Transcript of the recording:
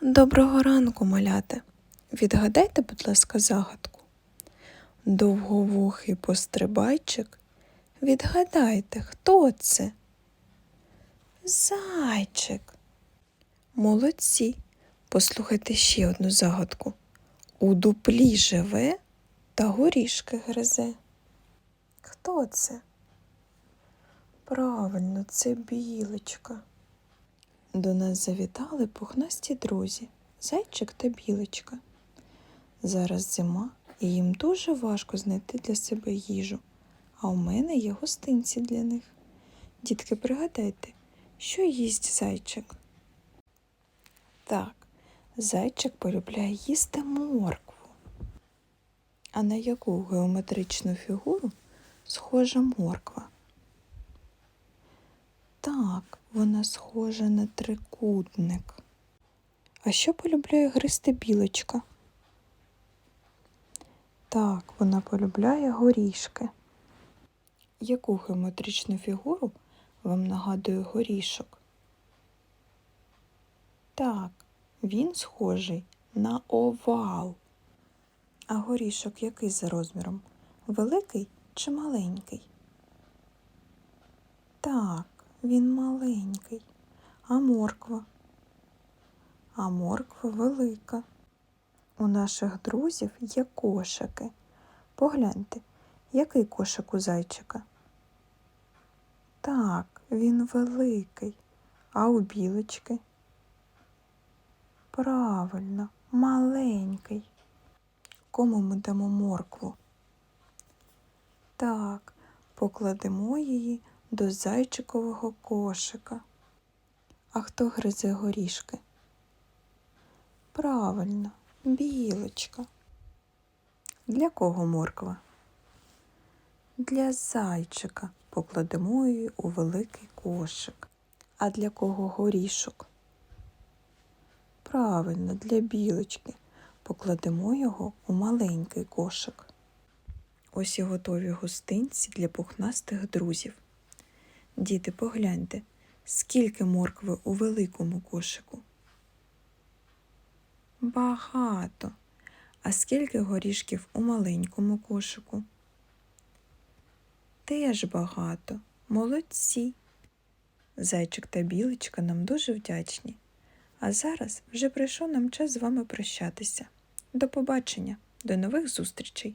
Доброго ранку, маляте. Відгадайте, будь ласка, загадку. Довговухий пострибайчик. Відгадайте, хто це? Зайчик. Молодці. Послухайте ще одну загадку. У дуплі живе та горішки гризе. Хто це? Правильно, це білочка. До нас завітали пухнасті друзі, зайчик та білочка. Зараз зима, і їм дуже важко знайти для себе їжу, а у мене є гостинці для них. Дітки, пригадайте, що їсть зайчик? Так, зайчик полюбляє їсти моркву. А на яку геометричну фігуру схожа морква? Так, вона схожа на трикутник. А що полюбляє гристи білочка? Так, вона полюбляє горішки. Яку геометричну фігуру вам нагадує горішок? Так, він схожий на овал. А горішок який за розміром? Великий чи маленький? Так, він маленький. А морква? А морква велика. У наших друзів є кошики. Погляньте, який кошик у зайчика? Так, він великий. А у білочки? Правильно, маленький. Кому ми дамо моркву? Так, покладемо її до зайчикового кошика. А хто гризе горішки? Правильно, білочка. Для кого морква? Для зайчика покладемо її у великий кошик. А для кого горішок? Правильно, для білочки. Покладемо його у маленький кошик. Ось і готові гостинці для пухнастих друзів. Діти, погляньте, скільки моркви у великому кошику? Багато. А скільки горішків у маленькому кошику? Теж багато. Молодці. Зайчик та білочка нам дуже вдячні. А зараз вже прийшов нам час з вами прощатися. До побачення, до нових зустрічей!